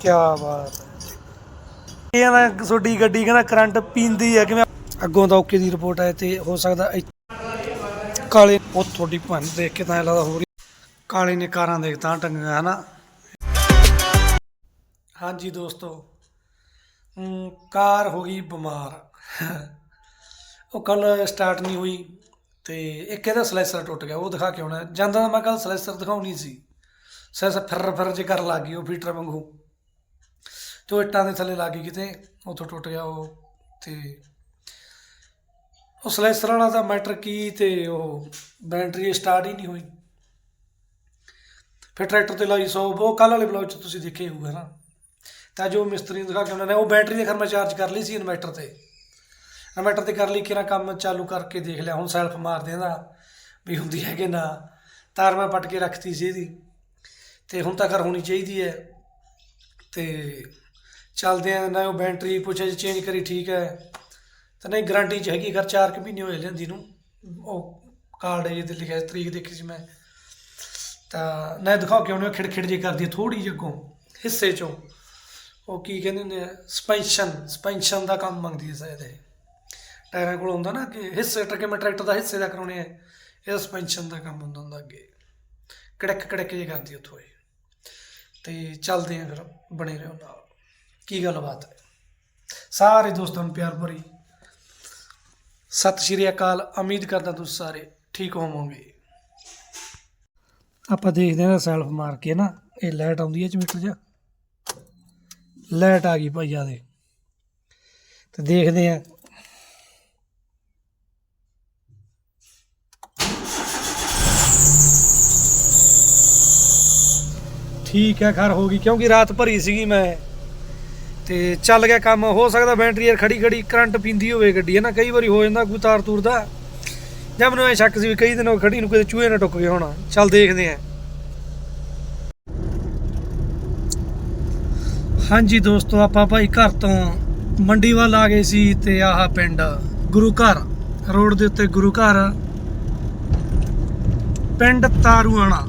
ਕੀ ਬਾਤ ਹੈ। ਇਹ ਕਹਿੰਦਾ ਤੁਹਾਡੀ ਗੱਡੀ ਕਹਿੰਦਾ ਕਰੰਟ ਪੀਂਦੀ ਹੈ ਕਿਵੇਂ? ਅੱਗੋਂ ਤਾਂ ਓਕੇ ਦੀ ਰਿਪੋਰਟ ਆਏ ਤੇ ਹੋ ਸਕਦਾ ਕਾਲੇ ਉਹ ਤੁਹਾਡੀ ਭੰਨ ਦੇਖ ਕੇ ਤਾਂ ਐਂ ਲੱਗਦਾ ਹੋ ਰਹੀ ਕਾਲੇ ਨੇ ਕਾਰਾਂ ਦੇਖ ਤਾਂ ਟੰਗੀਆਂ, ਹਨਾ? ਹਾਂਜੀ ਦੋਸਤੋ ਕਾਰ ਹੋ ਗਈ ਬਿਮਾਰ। ਉਹ ਕੱਲ ਸਟਾਰਟ ਨਹੀਂ ਹੋਈ ਤੇ ਇੱਕ ਇਹਦਾ ਸਲੈਸਰ ਟੁੱਟ ਗਿਆ, ਉਹ ਦਿਖਾ ਕੇ ਆਉਣਾ। ਜਾਂਦਾ ਤਾਂ ਮੈਂ ਕੱਲ ਸਲੈਸਰ ਦਿਖਾਉਣੀ ਸੀ। ਸਲੈਸਰ ਫਿਰ ਫਿਰ ਜੇ ਕਰ ਲੱਗ ਗਈ ਉਹ ਫੀਟਰ ਵਾਂਗੂ। ਤੇ ਉਹ ਇੱਟਾਂ ਦੇ ਥੱਲੇ ਲੱਗ ਗਈ ਕਿਤੇ, ਉੱਥੋਂ ਟੁੱਟ ਗਿਆ ਉਹ ਤੇ ਉਹ ਸਲੈਸਰ ਵਾਲਾ ਤਾਂ ਮੈਟਰ ਕੀ ਤੇ ਉਹ ਬੈਟਰੀ ਸਟਾਰਟ ਹੀ ਨਹੀਂ ਹੋਈ। ਫਿਰ ਟਰੈਕਟਰ ਤੇ ਲਾਈ ਸੋ, ਉਹ ਕੱਲ ਵਾਲੇ ਬਲੌਗ 'ਚ ਤੁਸੀਂ ਦੇਖੇ ਹੋਊਗਾ ਨਾ। ਤਾਂ ਜੋ ਮਿਸਤਰੀ ਨੂੰ ਦਿਖਾ ਕੇ ਉਹਨਾਂ ਨੇ, ਉਹ ਬੈਟਰੀ ਦੇ ਖਰ ਮੈਂ ਚਾਰਜ ਕਰ ਲਈ ਸੀ ਇਨਵਰਟਰ ਤੇ। ਇਨਵਰਟਰ ਤੇ ਕਰ ਲਈ ਕਿਹੜਾ ਕੰਮ ਚਾਲੂ ਕਰਕੇ ਦੇਖ ਲਿਆ, ਹੁਣ ਸੈਲਫ ਮਾਰ ਦੇਂਦਾ ਵੀ ਹੁੰਦੀ ਹੈ ਕਿ ਨਾ। ਤਾਰ ਮੈਂ ਪਟ ਕੇ ਰੱਖਤੀ ਸੀ ਇਹਦੀ, ਤੇ ਹੁਣ ਤਾਂ ਕਰ ਹੋਣੀ ਚਾਹੀਦੀ ਹੈ। ਤੇ ਚੱਲਦੇ ਆ, ਨਾ ਉਹ ਬੈਟਰੀ ਪੁੱਛਿਆ ਜੀ ਚੇਂਜ ਕਰੀ, ਠੀਕ ਹੈ। ਤਾਂ ਨਹੀਂ ਗਾਰੰਟੀ ਚ ਹੈਗੀ ਘਰ 4 ਕੁ ਮਹੀਨੇ ਹੋਏ ਲੈਂਦੀ ਨੂੰ। ਉਹ ਕਾਰਡ ਜੇ ਤੇ ਲਿਖਿਆ, ਤਰੀਕ ਦੇਖੀ ਸੀ ਮੈਂ। ਤਾਂ ਨਾ ਦਿਖਾ ਕੇ ਉਹਨੇ ਖਿੜ ਖਿੜ ਜੇ ਕਰਦੀ ਹੈ ਥੋੜੀ ਜਿਹੀ ਅੱਗੋਂ, ਹਿੱਸੇ ਚੋਂ। ਉਹ ਕੀ ਕਹਿੰਦੇ ਨੇ ਸਸਪੈਂਸ਼ਨ ਸਸਪੈਂਸ਼ਨ ਦਾ ਕੰਮ ਮੰਗਦੀ ਹੈ ਸ਼ਾਇਦ ਇਹ। ਟਾਇਰਾਂ ਕੋਲ ਹੁੰਦਾ ਨਾ ਕਿ ਹਿੱਸੇ, ਟਰਕੇ ਮੈਂ ਟਰੈਕਟਰ ਦਾ ਹਿੱਸੇ ਦਾ ਕਰਾਉਣੇ ਆ। ਇਹ ਸਪੈਂਸ਼ਨ ਦਾ ਕੰਮ ਹੁੰਦਾ ਹੁੰਦਾ ਅੱਗੇ। ਕੜਕ ਕੜਕ ਜੇ ਕਰਦੀ ਉੱਥੋਂ ਇਹ। ਤੇ ਚੱਲਦੇ ਆ ਫਿਰ, ਬਣੇ ਰਹੋ ਨਾਲ। ਕੀ ਗੱਲਬਾਤ ਹੈ? ਸਾਰੇ ਦੋਸਤਾਂ ਨੂੰ ਪਿਆਰ ਭਰੀ। ਸਤਿ ਸ਼੍ਰੀ ਅਕਾਲ, ਉਮੀਦ ਕਰਦਾ ਤੁਸੀਂ ਸਾਰੇ ਠੀਕ ਹੋਵੋਗੇ। ਆਪਾਂ ਦੇਖਦੇ ਹਾਂ ਸੈਲਫ ਮਾਰ ਕੇ ਨਾ, ਇਹ ਲਾਈਟ ਆਉਂਦੀ ਹੈ ਚ ਮੀਟਰ ਜਾ ਲਾਈਟ ਆ ਗਈ ਭਾਈ ਆ ਦੇ ਤੇ ਦੇਖਦੇ ਆ ਠੀਕ ਹੈ, ਖਰ ਹੋ ਗਈ। ਕਿਉਂਕਿ ਰਾਤ ਭਰੀ ਸੀਗੀ ਮੈਂ। ਤੇ ਚੱਲ ਗਿਆ ਕੰਮ, ਹੋ ਸਕਦਾ ਬੈਟਰੀ ਯਾਰ ਖੜੀ ਖੜੀ ਕਰੰਟ ਪੀਂਦੀ ਹੋਵੇ ਗੱਡੀ, ਹੈ ਨਾ? ਕਈ ਵਾਰੀ ਹੋ ਜਾਂਦਾ ਕੋਈ ਤਾਰ ਤੂਰ ਦਾ। ਜਾਂ ਮੈਨੂੰ ਇਹ ਸ਼ੱਕ ਸੀ ਵੀ ਕਈ ਦਿਨ ਹੋ ਖੜੀ ਨੂੰ ਕਿਤੇ ਚੂਹੇ ਨਾਲ ਟੁੱਕ ਗਏ ਹੋਣਾ। ਚੱਲ ਦੇਖਦੇ ਆਂ। ਹਾਂਜੀ ਦੋਸਤੋ, ਆਪਾਂ ਭਾਈ ਘਰ ਤੋਂ ਮੰਡੀ ਵੱਲ ਆ ਗਏ ਸੀ ਤੇ ਆਹ ਪਿੰਡ ਗੁਰੂ ਘਰ, ਰੋਡ ਦੇ ਉੱਤੇ ਗੁਰੂ ਘਰ। ਪਿੰਡ ਤਾਰੂਆਣਾ।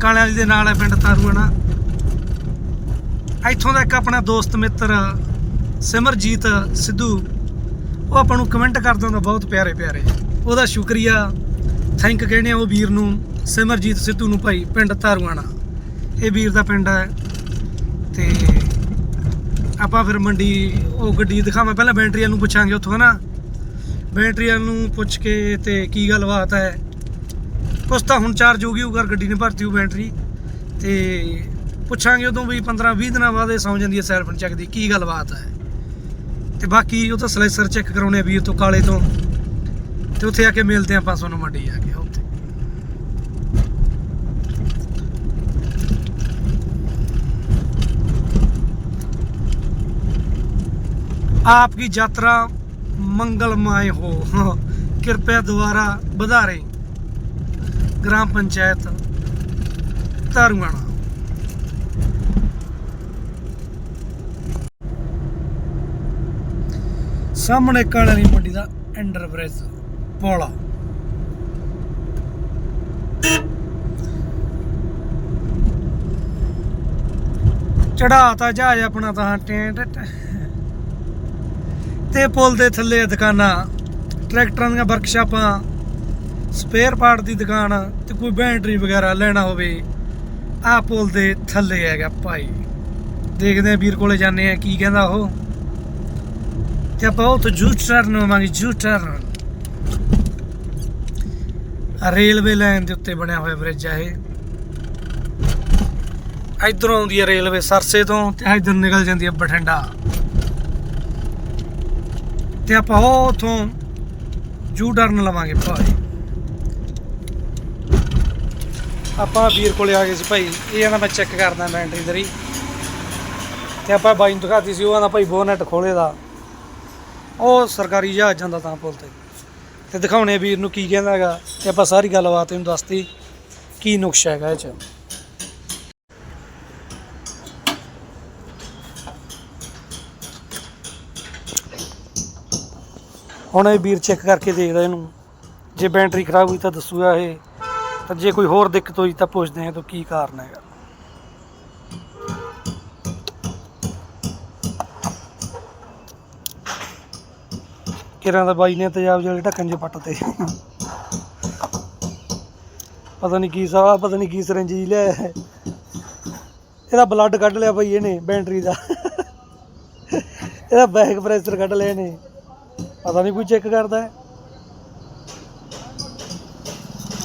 ਕਾਲੇ ਵਾਲੀ ਦੇ ਨਾਲ ਹੈ ਪਿੰਡ ਤਾਰੂਆਣਾ। ਇੱਥੋਂ ਦਾ ਇੱਕ ਆਪਣਾ ਦੋਸਤ ਮਿੱਤਰ ਸਿਮਰਜੀਤ ਸਿੱਧੂ, ਉਹ ਆਪਾਂ ਨੂੰ ਕਮੈਂਟ ਕਰਦਾ ਹੁੰਦਾ ਬਹੁਤ ਪਿਆਰੇ ਪਿਆਰੇ। ਉਹਦਾ ਸ਼ੁਕਰੀਆ। ਥੈਂਕ ਕਹਿੰਦੇ ਆ ਉਹ ਵੀਰ ਨੂੰ, ਸਿਮਰਜੀਤ ਸਿੱਧੂ ਨੂੰ ਭਾਈ, ਪਿੰਡ ਧਾਰੂਆਣਾ। ਇਹ ਵੀਰ ਦਾ ਪਿੰਡ ਹੈ। ਤੇ ਆਪਾਂ ਫਿਰ ਮੰਡੀ, ਉਹ ਗੱਡੀ ਦਿਖਾਵਾਂ। ਪਹਿਲਾਂ ਬੈਟਰੀ ਨੂੰ ਪੁੱਛਾਂਗੇ ਉੱਥੋਂ, ਹਨਾ? ਬੈਟਰੀ ਵਾਲ ਨੂੰ ਪੁੱਛ ਕੇ ਤੇ ਕੀ ਗੱਲਬਾਤ ਹੈ। ਕੁਛ ਤਾਂ ਹੁਣ ਚਾਰਜ ਹੋ ਗਈ ਉਹ ਗੱਡੀ ਨੇ ਭਰਤੀ ਉਹ ਬੈਟਰੀ। ਤੇ ਪੁੱਛਾਂਗੇ ਉਦੋਂ ਵੀ 15 20 ਦਿਨਾਂ ਬਾਅਦ ਇਹ ਸੌਂ ਜਾਂਦੀ ਹੈ ਸੈਲਫ ਚੈੱਕ ਦੀ ਕੀ ਗੱਲਬਾਤ ਹੈ ਤੇ ਬਾਕੀ ਉਹ ਤਾਂ ਸਲੈਸਰ ਚੈੱਕ ਕਰਾਉਣੇ ਆ ਵੀਰ ਤੋਂ ਕਾਲੇ ਤੋਂ ਤੇ ਉੱਥੇ ਆ ਕੇ ਮਿਲਦੇ ਆਪਾਂ ਤੁਹਾਨੂੰ ਮੰਡੀ ਆ ਕੇ ਉੱਥੇ आपकी यात्रा मंगलमय हो कृपया दोबारा बधारे ग्राम पंचायत तारुआना ਸਾਹਮਣੇ ਕਾਲੇ ਦੀ ਮੰਡੀ ਦਾ ਅੰਡਰ ਬ੍ਰਿਜ ਪੋਲਾ ਚੜਾਤਾ ਜਹਾਜ਼ ਆਪਣਾ ਤਾਂ ਟੈਂਟ ਤੇ ਪੁਲ ਦੇ ਥੱਲੇ ਦੁਕਾਨਾਂ, ਟਰੈਕਟਰਾਂ ਦੀਆਂ ਵਰਕਸ਼ਾਪਾਂ ਸਪੇਅਰ ਪਾਰਟ ਦੀ ਦੁਕਾਨ ਤੇ ਕੋਈ ਬੈਟਰੀ ਵਗੈਰਾ ਲੈਣਾ ਹੋਵੇ, ਆਹ ਪੁਲ ਦੇ ਥੱਲੇ ਹੈਗਾ ਭਾਈ। ਦੇਖਦੇ ਆ ਵੀਰ ਕੋਲੇ ਜਾਂਦੇ ਆ ਕੀ ਕਹਿੰਦਾ ਉਹ। ਤੇ ਆਪਾਂ ਉਹ ਤੋਂ ਜੂ ਟਰਨ ਹੋਵਾਂਗੇ ਜੂ ਟਰਨ ਰੇਲਵੇ ਲਾਈਨ ਦੇ ਉੱਤੇ ਬਣਿਆ ਹੋਇਆ ਬ੍ਰਿਜ ਆ ਇਹ ਇਧਰੋਂ ਆਉਂਦੀ ਹੈ ਰੇਲਵੇ ਸਰਸੇ ਤੋਂ ਤੇ ਇਧਰ ਨਿਕਲ ਜਾਂਦੀ ਹੈ ਬਠਿੰਡਾ ਤੇ ਆਪਾਂ ਉਹ ਉਥੋਂ ਜੂ ਟਰਨ ਲਵਾਂਗੇ ਭਾਈ ਆਪਾਂ ਵੀਰ ਕੋਲੇ ਆ ਗਏ ਸੀ ਭਾਈ ਇਹ ਕਹਿੰਦਾ ਮੈਂ ਚੈੱਕ ਕਰਦਾ ਬੈਟਰੀ ਤੇਰੀ ਤੇ ਆਪਾਂ ਬਾਈ ਨੂੰ ਦਿਖਾਤੀ ਸੀ ਉਹ ਕਹਿੰਦਾ ਭਾਈ ਬੋਨਟ ਖੋਲੇ ਦਾ ਉਹ ਸਰਕਾਰੀ ਜਹਾਜ਼ ਜਾਂਦਾ ਤਾਂ ਪੁੱਲ ਤੇ। ਤੇ ਦਿਖਾਉਣੇ ਵੀਰ ਨੂੰ ਕੀ ਕਹਿੰਦਾ ਹੈਗਾ, ਤੇ ਆਪਾਂ ਸਾਰੀ ਗੱਲਬਾਤ ਇਹਨੂੰ ਦੱਸਤੀ, ਕੀ ਨੁਕਸ਼ਾ ਹੈਗਾ ਇਹ ਚ। ਹੁਣ ਇਹ ਵੀਰ ਚੈੱਕ ਕਰਕੇ ਦੇਖਦਾ ਇਹਨੂੰ, ਜੇ ਬੈਟਰੀ ਖਰਾਬ ਹੋਈ ਤਾਂ ਦੱਸੂਗਾ ਇਹ, ਤਾਂ ਜੇ ਕੋਈ ਹੋਰ ਦਿੱਕਤ ਹੋਈ ਤਾਂ ਪੁੱਛਦੇ ਹਾਂ ਤਾਂ ਕੀ ਕਾਰਨ ਹੈਗਾ। ਕਿਰਾਂ ਦਾ ਬਾਈ ਨੇ ਤੇਜ਼ਾਬ ਜਿਹੜੇ ਢੱਕਣ 'ਚ ਪੱਟ ਤੇ। ਪਤਾ ਨਹੀਂ ਕੀ ਸਾਹ ਪਤਾ ਨਹੀਂ ਕੀ ਸਰੰਜ ਲਿਆ ਇਹਦਾ ਬਲੱਡ ਕੱਢ ਲਿਆ ਬਾਈ ਇਹਨੇ, ਬੈਟਰੀ ਦਾ। ਇਹਦਾ ਬੈਕ ਪ੍ਰੈਸ਼ਰ ਕੱਢ ਲਿਆ ਇਹਨੇ। ਪਤਾ ਨਹੀਂ ਕੋਈ ਚੈੱਕ ਕਰਦਾ ਹੈ।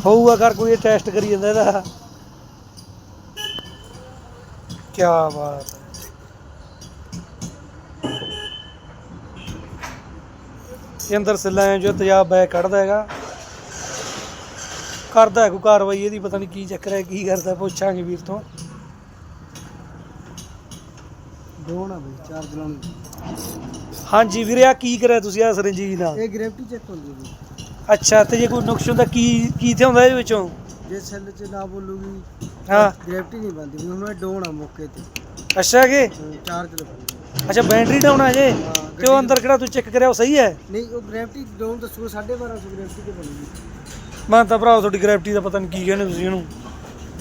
ਹੋਊਗਾ ਕਰ ਕੋਈ ਟੈਸਟ ਕਰੀ ਜਾਂਦਾ ਇਹਦਾ। ਕੀ ਬਾਤ ਇਹ ਅੰਦਰ ਸਿੱਲਾਂ ਹੈ ਜੋ ਤੇਜ਼ਾਬ ਬੈਗ ਕੱਢਦਾ ਹੈਗਾ। ਕਰਦਾ ਹੈ ਕੋਈ ਕਾਰਵਾਈ ਇਹਦੀ ਪਤਾ ਨਹੀਂ ਕੀ ਚੱਕਰ ਹੈ ਕੀ ਕਰਦਾ ਪੁੱਛਾਂਗੇ ਵੀਰ ਤੋਂ। ਦੋਣਾ ਬਈ ਚਾਰਜ ਲਾਉਣ ਹਾਂਜੀ ਵੀਰੇ ਆ ਕੀ ਕਰਿਆ ਤੁਸੀਂ ਆ ਸਰੰਜੀਤ ਨਾਲ? ਇਹ ਗ੍ਰੈਵਿਟੀ ਚੈੱਕ ਹੁੰਦੀ ਹੈ ਅੱਛਾ ਤੇ ਜੇ ਕੋਈ ਨੁਕਸ ਹੁੰਦਾ ਕੀ ਕੀ ਤੇ ਹੁੰਦਾ ਇਹਦੇ ਵਿੱਚੋਂ? ਜੇ ਸੈੱਲ 'ਚ ਨਾ ਬੋਲੂਗੀ ਹਾਂ। ਗ੍ਰੈਵਿਟੀ ਨਹੀਂ ਬੰਦੀ ਹੁਣ ਇਹ ਡੋਣਾ ਮੌਕੇ ਤੇ। ਅੱਛਾ ਕਿ? ਚਾਰਜ ਲਗਾਉਂਦੀ ਅੱਛਾ ਬੈਟਰੀ ਡਾਊਨ ਆ ਜੇ। ਤੇ ਉਹ ਅੰਦਰ ਕਿਹੜਾ ਤੂੰ ਚੈੱਕ ਕਰਿਆ ਉਹ ਸਹੀ ਹੈ? ਨਹੀਂ ਉਹ ਗ੍ਰੈਵਿਟੀ ਡਾਊਨ ਦੱਸੋ 1250 ਗ੍ਰੈਵਿਟੀ ਤੇ ਬਣੂਗੀ ਮੈਂ ਤਾਂ ਭਰਾ ਤੁਹਾਡੀ ਗ੍ਰੈਵਿਟੀ ਦਾ ਪਤਾ ਨਹੀਂ ਕੀ ਕਹਿੰਦੇ ਤੁਸੀਂ ਇਹਨੂੰ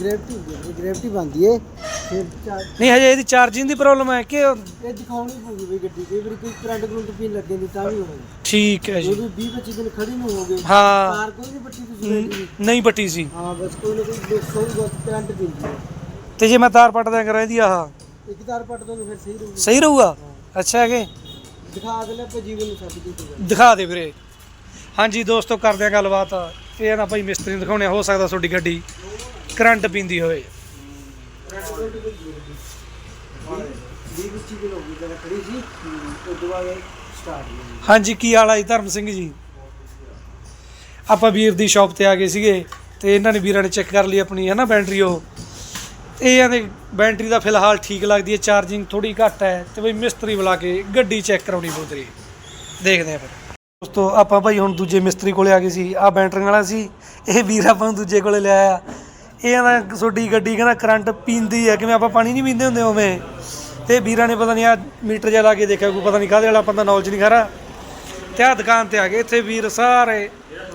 ਗ੍ਰੈਵਿਟੀ ਹੁੰਦੀ ਹੈ ਗ੍ਰੈਵਿਟੀ ਬੰਦੀ ਹੈ। ਫਿਰ ਚਾਰ- ਨਹੀਂ ਹਜੇ ਇਹਦੀ ਚਾਰਜਿੰਗ ਦੀ ਪ੍ਰੋਬਲਮ ਹੈ ਕਿ ਇਹ ਦਿਖਾਉਣੀ ਪਊਗੀ ਬਈ ਗੱਡੀ ਕਈ ਵਾਰੀ ਕੋਈ ਕਰੰਟ ਕਰੰਟ ਪੀਣ ਲੱਗੇ ਨਹੀਂ ਤਾਂ ਵੀ ਹੋਣੀ ਠੀਕ ਹੈ ਜੀ। ਉਹ ਵੀ 20 25 ਦਿਨ ਖੜੀ ਨੂੰ ਹੋ ਗਏ ਹਾਂ। ਕਾਰ ਕੋਈ ਨਹੀਂ ਬੱਟੀ ਤੁਸੀਂ ਦੀ। ਨਹੀਂ ਪੱਟੀ ਸੀ। ਹਾਂ ਬਸ ਕੋਈ ਨਾ ਕੋਈ ਦੇਖੋ ਕਰੰਟ ਪੀਂਦੀ ਹੈ। ਤੇ ਜੇ ਮੈਂ ਤਾਰ ਪੱਟ ਦਿਆਂ ਕਰਾਂ ਇਹਦੀ ਆਹ। ਇੱਕ ਤਾਰ ਪੱਟ ਦੋ ਫਿਰ ਸਹੀ ਰਹੂਗੀ। ਸਹੀ ਰਹੂਗਾ? ਅੱਛਾ ਕਿ? ਦਿਖਾ ਦੇ ਲੈ ਆਪਾਂ ਜੀਵਨ ਨੂੰ ਛੱਡ ਦਿਖਾ ਦੇ ਵੀਰੇ। ਹਾਂਜੀ ਦੋਸਤੋ ਕਰਦੇ ਆ ਗੱਲਬਾਤ। ਇਹ ਨਾ ਭਾਈ ਮਿਸਤਰੀ ਨੂੰ ਦਿਖਾਉਣੇ ਹੋ ਸਕਦਾ ਤੁਹਾਡੀ ਗੱਡੀ ਕਰੰਟ ਪੀਂਦੀ ਹੋਵੇ। 20 25 ਦਿਨ ਹੋ ਗਏ ਜਦ ਖੜੀ ਸੀ ਉਸ ਤੋਂ ਬਾਅਦ ਸਟਾਰਟ ਹੋ ਹਾਂਜੀ ਕੀ ਹਾਲ ਆ ਜੀ? ਧਰਮ ਸਿੰਘ ਜੀ। ਆਪਾਂ ਵੀਰ ਦੀ ਸ਼ਾਪ ਤੇ ਆ ਗਏ ਸੀਗੇ ਤੇ ਇਹਨਾਂ ਨੇ ਵੀਰਾਂ ਨੇ ਚੈੱਕ ਕਰ ਲਈ ਆਪਣੀ ਹੈ ਨਾ ਬੈਟਰੀ ਉਹ। ਇਹ ਆਂਦੇ ਬੈਟਰੀ ਦਾ ਫਿਲਹਾਲ ਠੀਕ ਲੱਗਦੀ ਹੈ, ਚਾਰਜਿੰਗ ਥੋੜੀ ਘੱਟ ਹੈ ਤੇ ਬਈ ਮਿਸਤਰੀ ਬੁਲਾ ਕੇ ਗੱਡੀ ਚੈੱਕ ਕਰਾਉਣੀ ਪਊ ਦੇਖਦੇ ਆ ਫਿਰ। ਦੋਸਤੋ, ਆਪਾਂ ਭਾਈ ਹੁਣ ਦੂਜੇ ਮਿਸਤਰੀ ਕੋਲੇ ਆ ਗਏ ਸੀ ਆ ਬੈਟਰੀ ਵਾਲਾ ਸੀ, ਇਹ ਵੀਰ ਆਪਾਂ ਨੂੰ ਦੂਜੇ ਕੋਲੇ ਲਿਆਇਆ। ਇਹ ਆਂਦਾ ਤੁਹਾਡੀ ਗੱਡੀ ਕਹਿੰਦਾ ਕਰੰਟ ਪੀਂਦੀ ਹੈ, ਕਿਵੇਂ ਆਪਾਂ ਪਾਣੀ ਨਹੀਂ ਪੀਂਦੇ ਹੁੰਦੇ ਉਵੇਂ? ਤੇ ਵੀਰਾਂ ਨੇ ਪਤਾ ਨਹੀਂ ਆ ਮੀਟਰ ਜਿਹਾ ਲਾ ਕੇ ਦੇਖਿਆ ਕੋਈ ਪਤਾ ਨਹੀਂ ਕਾਹਦੇ ਵਾਲਾ, ਆਪਾਂ ਦਾ ਨੌਲੇਜ ਨਹੀਂ ਖਰਾ। ਤੇ ਆ ਦੁਕਾਨ ਤੇ ਆ ਗਏ, ਇੱਥੇ ਵੀਰ ਸਾਰੇ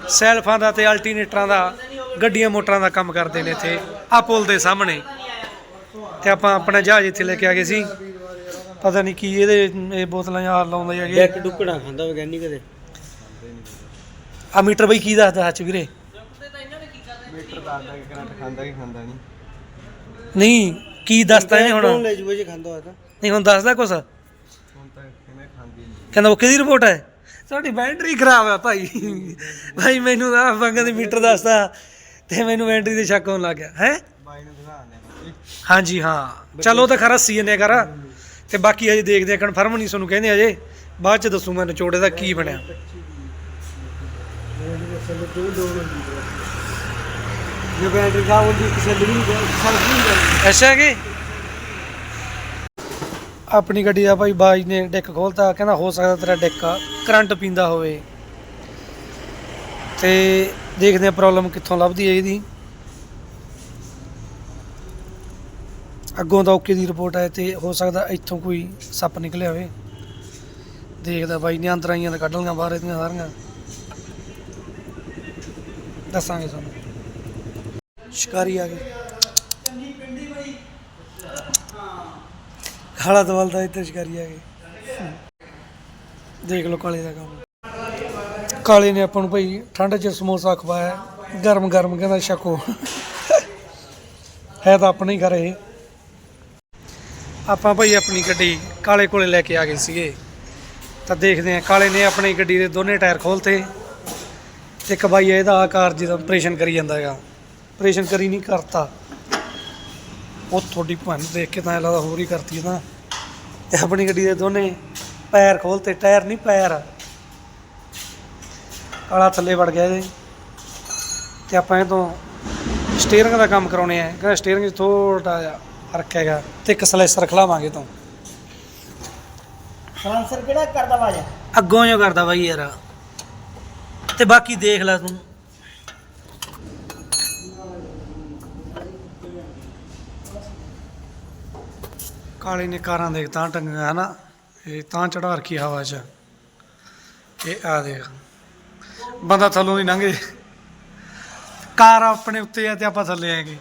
ਸੈਲਫਾਂ ਦਾ ਤੇ ਅਲਟਰਨੇਟਰਾਂ ਦਾ। ਗੱਡੀਆਂ ਮੋਟਰਾਂ ਦਾ ਕੰਮ ਕਰਦੇ ਨੇ ਇੱਥੇ ਆ ਪੁਲ ਦੇ ਸਾਹਮਣੇ। ਤੇ ਆਪਾਂ ਆਪਣਾ ਜਹਾਜ਼ ਇੱਥੇ ਲੈ ਕੇ ਆ ਗਏ ਸੀ। ਪਤਾ ਨਹੀਂ ਕੀ ਇਹਦੇ ਇਹ ਬੋਤਲਾਂ ਯਾਰ ਲਾਉਂਦੇ ਹੈਗੇ ਇੱਕ ਡੁੱਕਣਾ ਖਾਂਦਾ ਵਿਗਿਆਨੀ ਕਦੇ? ਆ ਮੀਟਰ ਬਈ ਕੀ ਦੱਸਦਾ ਸੱਚ ਵੀਰੇ? ਮੀਟਰ ਦੱਸਦਾ ਕਿ ਕਰੰਟ ਖਾਂਦਾ ਕਿ ਖਾਂਦਾ ਨਹੀਂ। ਨਹੀਂ ਕੀ ਦੱਸਦਾ ਇਹਨੇ ਹੁਣ? ਲੈ ਜੂਏ ਜੇ ਖਾਂਦਾ ਹੋਇਆ ਤਾਂ। ਨਹੀਂ ਹੁਣ ਦੱਸਦਾ ਕੁਛ? ਹੁਣ ਤਾਂ ਕਿਵੇਂ ਖਾਂਦੀ ਨਹੀਂ। ਕਹਿੰਦਾ ਉਹ ਕਿਹਦੀ ਰਿਪੋਰਟ ਹੈ। ਤੁਹਾਡੀ ਬੈਟਰੀ ਖਰਾਬ ਹੈ ਭਾਈ। ਭਾਈ ਮੈਨੂੰ ਤਾਂ ਬੰਗਾ ਦੇ ਮੀਟਰ ਦੱਸਦਾ। ਤੇ ਮੈਨੂੰ ਬੈਟਰੀ ਤੇ ਸ਼ੱਕ ਹੋਣ ਲੱਗ ਗਿਆ ਹੈ? ਬਾਈ ਨੂੰ ਦਿਖਾਣੇ ਹਾਂਜੀ ਹਾਂ। ਚਲੋ ਤਾਂ ਖਰਾ ਸੀ ਨੇ ਕਰ ਤੇ ਬਾਕੀ ਹਜੇ ਦੇਖਦੇ ਆ ਕਨਫਰਮ ਨਹੀਂ ਤੁਹਾਨੂੰ ਕਹਿੰਦੇ ਹਜੇ ਬਾਅਦ ਚ ਦੱਸੂ ਮੈਂ ਨਿਚੋੜੇ ਦਾ ਕੀ ਬਣਿਆ। ਜੇ ਬੈਟਰੀ ਕਿਸੇ ਲਈ ਐਸਾ ਕਿ? ਆਪਣੀ ਗੱਡੀ ਦਾ ਭਾਈ ਬਾਜ ਨੇ ਡੈਕ ਖੋਲਤਾ ਕਹਿੰਦਾ ਹੋ ਸਕਦਾ ਤੇਰਾ ਡੈਕ ਕਰੰਟ ਪੀਂਦਾ ਹੋਵੇ। ਤੇ ਦੇਖਦੇ ਆ ਪ੍ਰੋਬਲਮ ਕਿੱਥੋਂ ਲੱਭਦੀ ਹੈ ਇਹਦੀ। ਅੱਗੋਂ ਤਾਂ ਓਕੇ ਦੀ ਰਿਪੋਰਟ ਹੈ ਤੇ ਹੋ ਸਕਦਾ ਇੱਥੋਂ ਕੋਈ ਸੱਪ ਨਿਕਲਿਆ ਹੋਵੇ। ਦੇਖਦਾ ਬਾਈ ਨੇ ਅੰਤਰਾਈਆਂ ਤਾਂ ਕੱਢ ਲਈਆਂ ਬਾਹਰ ਇਹਦੀਆਂ ਸਾਰੀਆਂ। ਦੱਸਾਂਗੇ ਤੁਹਾਨੂੰ। ਸ਼ਿਕਾਰੀ ਆ ਗਏ ਖਾਲਾ ਦਵਾਲ ਦਾ ਇੱਥੇ ਸ਼ਿਕਾਰੀ ਆ ਗਏ ਦੇਖ ਲੋ ਕਾਲੇ ਦਾ ਕੰਮ। ਕਾਲੇ ਨੇ ਆਪਾਂ ਨੂੰ ਭਾਈ ਠੰਡ 'ਚ ਸਮੋਸਾ ਖਵਾਇਆ, ਗਰਮ ਗਰਮ, ਕਹਿੰਦਾ ਛਕੋ। ਹੈ ਤਾਂ ਆਪਣੇ ਹੀ ਘਰੇ ਆਪਾਂ ਭਾਈ ਆਪਣੀ ਗੱਡੀ ਕਾਲੇ ਕੋਲੇ ਲੈ ਕੇ ਆ ਗਏ ਸੀਗੇ। ਤਾਂ ਦੇਖਦੇ ਆ ਕਾਲੇ ਨੇ ਆਪਣੀ ਗੱਡੀ ਦੇ ਦੋਨੇ ਟਾਇਰ ਖੋਲਤੇ। ਤੇ ਇੱਕ ਬਾਈ ਇਹਦਾ ਆਕਾਰ ਜਿਹਦਾ ਆਪਰੇਸ਼ਨ ਕਰੀ ਜਾਂਦਾ ਹੈਗਾ। ਆਪਰੇਸ਼ਨ ਕਰੀ ਨਹੀਂ ਕਰਤਾ। ਉਹ ਤੁਹਾਡੀ ਭੰਨ ਦੇਖ ਕੇ ਤਾਂ ਐਂ ਲੱਗਦਾ ਹੋਰ ਹੀ ਕਰਤੀ ਨਾ। ਤੇ ਆਪਣੀ ਗੱਡੀ ਦੇ ਦੋਨੇ ਪੈਰ ਖੋਲਤੇ, ਟਾਇਰ ਨਹੀਂ ਪੈਰ। ਕਾਲਾ ਥੱਲੇ ਵੜ ਗਿਆ ਇਹਦੇ ਤੇ ਆਪਾਂ ਇਹ ਤੋਂ ਸਟੀਅਰਿੰਗ ਦਾ ਕੰਮ ਕਰਾਉਣੇ ਆ। ਕਹਿੰਦਾ ਸਟੀਅਰਿੰਗ 'ਚ ਥੋੜਾ ਜਿਹਾ ਫ਼ਰਕ ਹੈਗਾ ਤੇ ਇੱਕ ਸਲੈਸਰ ਖਲਾਵਾਂਗੇ ਤੋਂ ਸਲਾਂਸਰ ਕਿਹੜਾ ਕਰਦਾ ਵਾਜਾ ਅੱਗੋਂ ਜੋ ਕਰਦਾ ਬਾਈ ਯਾਰ। ਤੇ ਬਾਕੀ ਦੇਖ ਲੈ ਤੂੰ। ਕਾਲੇ ਨੇ ਕਾਰਾਂ ਦੇਖ ਤਾਂ ਟੰਗੀਆਂ ਹਨਾ। ਇਹ ਤਾਂ ਚੜਾ ਰੱਖੀ ਹਵਾ 'ਚ। ਇਹ ਆ ਦੇਖ। ਬੰਦਾ ਥੱਲੋਂ ਦੀ ਲੰਘੇ। ਕਾਰ ਆਪਣੇ ਉੱਤੇ ਆ ਤੇ ਆਪਾਂ ਥੱਲੇ ਆਏਗੇ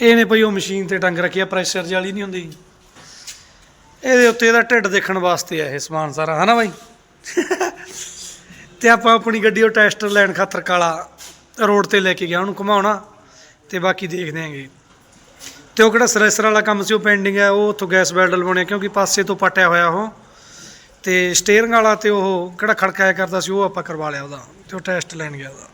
ਇਹ ਨੇ ਭਈ ਉਹ ਮਸ਼ੀਨ ਤੇ ਟੰਗ ਰੱਖੀ ਆ, ਪ੍ਰੈਸ਼ਰ ਵਾਲੀ ਨਹੀਂ ਹੁੰਦੀ। ਇਹਦੇ ਉੱਤੇ ਇਹਦਾ ਢਿੱਡ ਦੇਖਣ ਵਾਸਤੇ ਆ ਇਹ ਸਮਾਨ ਸਾਰਾ, ਹਨਾ ਬਾਈ? ਤੇ ਆਪਾਂ ਆਪਣੀ ਗੱਡੀ ਉਹ ਟੈਸਟਰ ਲੈਣ ਖਾਤਰ ਕਾਲਾ ਰੋਡ ਤੇ ਲੈ ਕੇ ਗਿਆ, ਉਹਨੂੰ ਘੁਮਾਉਣਾ ਤੇ ਬਾਕੀ ਦੇਖਦੇ ਆਂਗੇ। ਤੇ ਉਹ ਕਿਹੜਾ ਸਰੈਸਰ ਵਾਲਾ ਕੰਮ ਸੀ, ਉਹ ਪੈਂਡਿੰਗ ਹੈ, ਉਹ ਉੱਥੋਂ ਗੈਸ ਬੈਲਟ ਲਵਾਉਣੇ ਕਿਉਂਕਿ ਪਾਸੇ ਤੋਂ ਪਟਿਆ ਹੋਇਆ ਉਹ। ਤੇ ਸਟੀਅਰਿੰਗ ਵਾਲਾ ਤੇ ਉਹ ਕਿਹੜਾ ਖੜਕਾਇਆ ਕਰਦਾ ਸੀ, ਉਹ ਆਪਾਂ ਕਰਵਾ ਲਿਆ ਉਹਦਾ, ਤੇ ਉਹ ਟੈਸਟ ਲੈਣ ਗਿਆ ਉਹਦਾ।